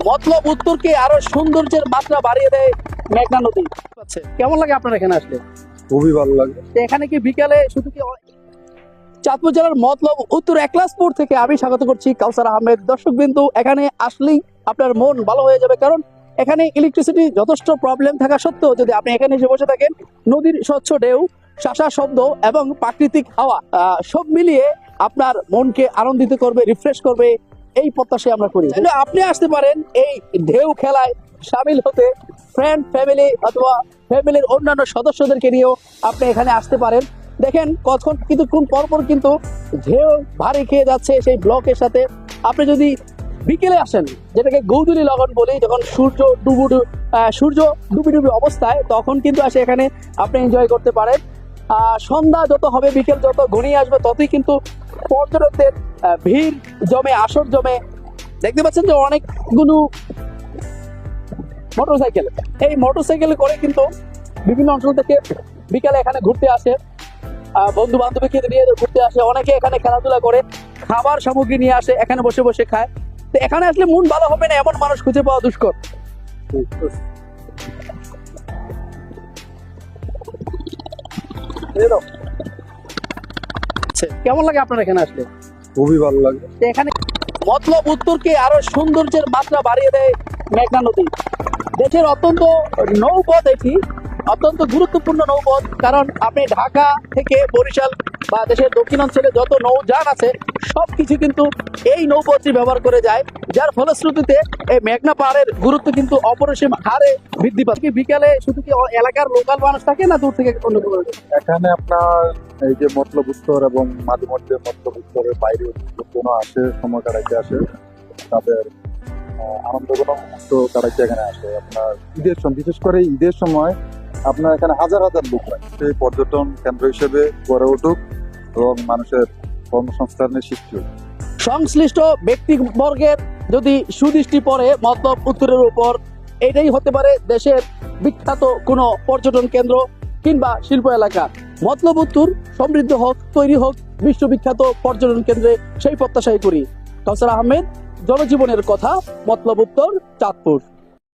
মতলব উত্তরকে আরও সৌন্দর্যের মাত্রা বাড়িয়ে দেয় মেঘনা নদী। আচ্ছা, কেমন লাগে আপনার এখানে আসলে খুবই ভালো লাগে। এখানে কি বিকালে শুধু কি চাঁদপুর জেলার মতলব উত্তর একলাসপুর থেকে আমি স্বাগত করছি কাউসার আহমেদ। দর্শক বিন্দু এখানে আসলেই আপনার মন ভালো হয়ে যাবে কারণ এখানে ইলেকট্রিসিটি যথেষ্ট প্রবলেম থাকা সত্ত্বেও যদি আপনি এখানে এসে বসে থাকেন নদীর স্বচ্ছ ঢেউ শাসা শব্দ এবং প্রাকৃতিক হাওয়া আহ, সব মিলিয়ে আপনার মনকে আনন্দিত করবে রিফ্রেশ করবে। এই প্রত্যাশায় আমরা করি। আপনি আসতে পারেন এই ঢেউ খেলায় সামিল হতে ফ্রেন্ড ফ্যামিলি অথবা ফ্যামিলির অন্যান্য সদস্যদেরকে নিয়েও আপনি এখানে আসতে পারেন। দেখেন কিন্তু কোন পরপর কিন্তু ঢেউ ভারী খেয়ে যাচ্ছে সেই ব্লকের সাথে। আপনি যদি বিকেলে আসেন, যেটাকে গৌদুলি লগন বলি, যখন সূর্য ডুবুডু সূর্য ডুবি ডুবি অবস্থায়, তখন কিন্তু আসে এখানে আপনি এনজয় করতে পারেন। সন্ধ্যা যত হবে, বিকেল যত ঘনিয়ে আসবে, ততই কিন্তু পর্যটকদের ভিড় জমে, আসর জমে। দেখতে পাচ্ছেন যে অনেকগুলো মোটরসাইকেল এই মোটরসাইকেল করে কিন্তু বিভিন্ন অঞ্চল থেকে বিকালে এখানে ঘুরতে আসে। বন্ধু বান্ধবীকে নিয়ে ঘুরতে আসে। অনেকে এখানে খেলাধুলা করে, খাবার সামগ্রী নিয়ে আসে, এখানে বসে বসে খায়। তো এখানে আসলে মন ভালো হবে না, এমন মানুষ খুঁজে পাওয়া দুষ্কর। কেমন লাগে আপনার এখানে আসলে খুবই ভালো লাগে। এখানে মতলব উত্তরকে আরও সৌন্দর্যের মাত্রা বাড়িয়ে দেয় মেঘনা নদী? দেশের অত্যন্ত নৌপথ এটি অত্যন্ত গুরুত্বপূর্ণ নৌপথ কারণ আপনি ঢাকা থেকে বরিশাল বা দেশের দক্ষিণাঞ্চলে যত নৌযান আছে সব কিছু কিন্তু এই নৌপথটি ব্যবহার করে যায়। যার ফলশ্রুতিতে এই মেঘনা পাহাড়ের গুরুত্ব কিন্তু অপরিসীম হারে বৃদ্ধি পাচ্ছে বিকালে শুধু কি এলাকার লোকাল মানুষ থাকে না দূর থেকে অন্য কোনো এখানে আপনার এই যে মতলব উত্তর এবং মাঝে মধ্যে মতলব উত্তরের বাইরে লোকজন আসে সময় কাটাইতে আসে তাদের আহ, আনন্দ কোনো মুহূর্ত কাটাইতে এখানে আসে। আপনার ঈদের সময় বিশেষ করে ঈদের সময় আপনার এখানে হাজার হাজার লোক হয়। সেই পর্যটন কেন্দ্র হিসেবে গড়ে উঠুক। এবং মানুষের কর্মসংস্থানের সৃষ্টি হোক সংশ্লিষ্ট ব্যক্তিবর্গের যদি সুদৃষ্টি পড়ে, মতলব উত্তরের উপর, এটাই হতে পারে দেশের বিখ্যাত কোনো পর্যটন কেন্দ্র কিংবা শিল্প এলাকা। মতলব উত্তর, সমৃদ্ধ হোক, তৈরি হোক, বিশ্ববিখ্যাত পর্যটন কেন্দ্রে সেই প্রত্যাশাই করি। কাউসার আহমেদ, জনজীবনের কথা, মতলব উত্তর, চাঁদপুর।